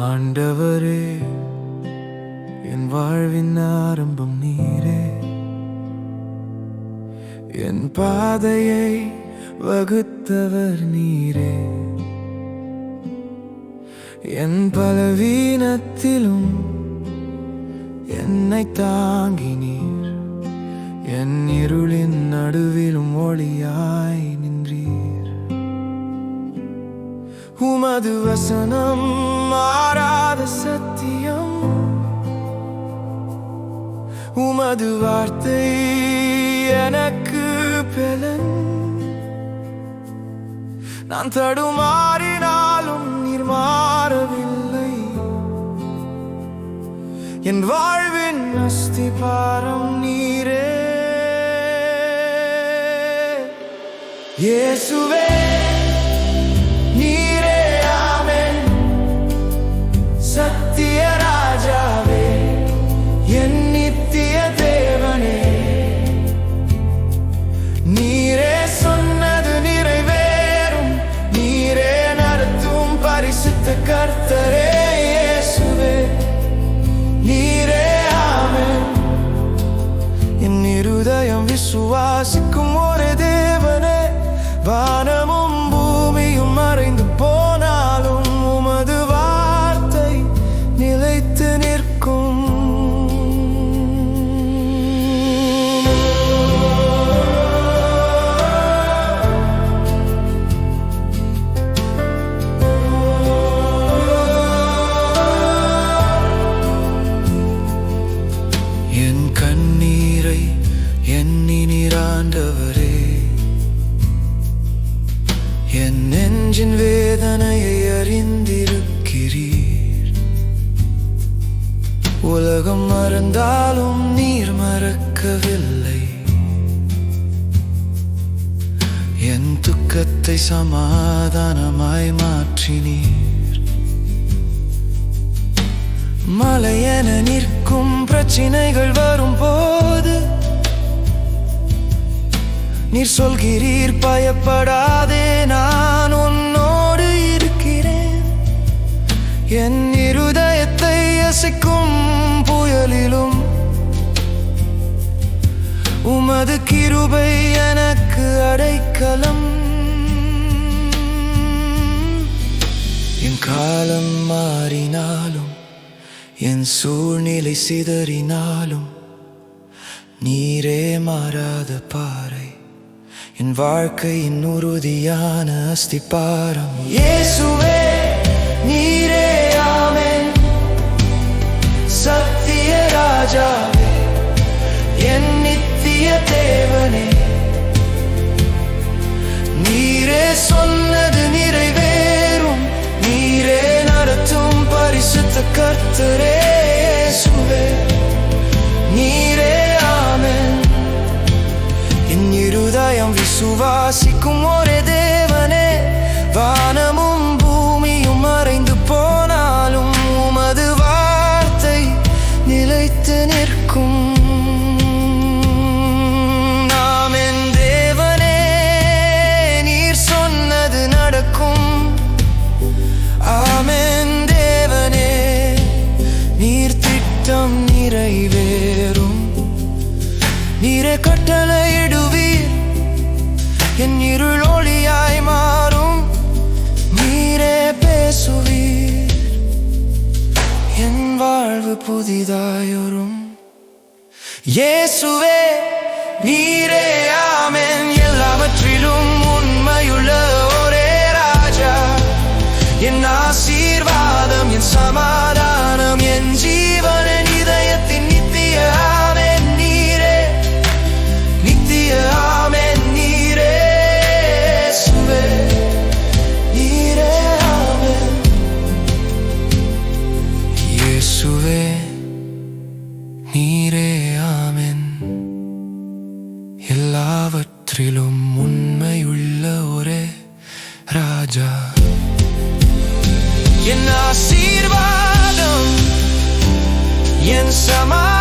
ஆண்டவரே என் வாழ்வின் ஆரம்பம் நீரே. என் பாதையை வகுத்தவர் நீரே. என் பலவீனத்திலும் என்னை தாங்கி நீர் என் இருளின் நடுவிலும் ஒளியாய் நின்றீர். உமது வசனம் மாறாத சத்தியம். உமது வார்த்தை எனக்கு பெலன். நான் தடுமாறினாலும் நீர் மாறவில்லை. என் வாழ்வின் அஸ்திபாரம் நீரே. இயேசுவே நீ விசுவாசிக்கும் ஒரே தேவனே வானமும் பூமியும் மறைந்து போனாலும் உமது வார்த்தை நிலைத்து நிற்கும். என் கண்ணீரை எண்ணி நீராண்டவரே என் நெஞ்சின் வேதனையை அறிந்திருக்கிறீர். உலகம் மறந்தாலும் நீர் மறக்கவில்லை. என் துக்கத்தை சமாதானமாய் மாற்றினீர். மலையென நிற்கும் பிரச்சினைகள் வரும் நீர் சொல்கிறீர் பயப்படாதே நான் உன்னோடு இருக்கிறேன். என் இருதயத்தை அசைக்கும் புயலிலும் உமது கிருபை எனக்கு அடைக்கலம். என் காலம் மாறினாலும் என் சூழ்நிலை சிதறினாலும் நீரே மாறாத பாறை. என் வாழ்க்கையின் உறுதியான அஸ்திபாரம். இயேசுவே நீ இருதயம் விசுவாசிக்கும் ஒரே தேவனே. வானமும் வாழ்வு புதிதாயொரும் இயேசுவே நீரே ஆமே நீரே ஆமென். எல்லாவற்றிலும் உண்மையுள்ள ஒரே ராஜா. என் ஆசீர்வாதம் என் சமா